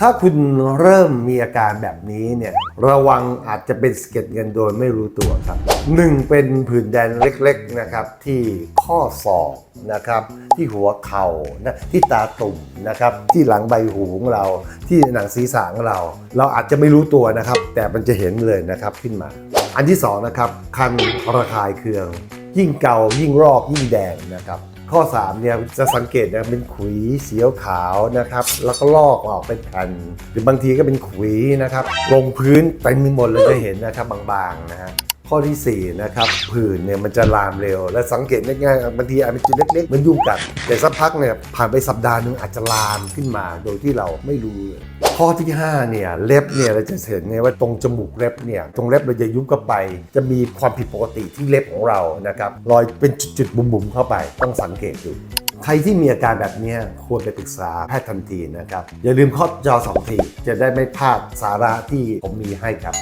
ถ้าคุณเริ่มมีอาการแบบนี้เนี่ยระวังอาจจะเป็นสะเก็ดเงินโดยไม่รู้ตัวครับหนึ่งเป็นผื่นแดงเล็กๆนะครับที่ข้อศอกนะครับที่หัวเข่านะที่ตาตุ่มนะครับที่หลังใบหูของเรา ที่หนังศีรษะของเรา เราอาจจะไม่รู้ตัวนะครับ แต่มันจะเห็นเลยนะครับขึ้นมา อันที่สองนะครับคันระคายเคืองยิ่งเกายิ่งรอบยิ่งแดงนะครับ ข้อ3เนี่ยจะสังเกตนะเป็นขุยเสียวขาวนะครับแล้วก็ลอกออกเป็นแผ่นหรือบางทีก็เป็นขุยนะครับลงพื้นเต็มไปหมดเลยจะเห็นนะครับบางๆนะฮะ ข้อทีสี่ 4 นะครับผื่นเนี่ยมันจะลามเร็ว และสังเกตง่ายๆบางทีอาจเป็นจุดเล็กๆ มันยุงกัด แต่สักพักเนี่ยผ่านไปสัปดาห์หนึงอาจจะลามขึ้นมาโดยที่เราไม่รู้ข้อที่ 5 เนี่ยเล็บเนี่ยเราจะเห็นเนี่ยว่าตรงจมูกเล็บเนี่ยตรงเล็บเราจะยุบเข้าไป จะมีความผิดปกติที่เล็บของเรานะครับรอยเป็นจุดๆบุ๋มๆเข้าไปต้องสังเกตดูใครที่มีอาการแบบนี้ควรไปปรึกษาแพทย์ทันทีนะครับ อย่าลืมข้อจอสองทีจะได้ไม่พลาดสาระที่ผมมีให้ครับ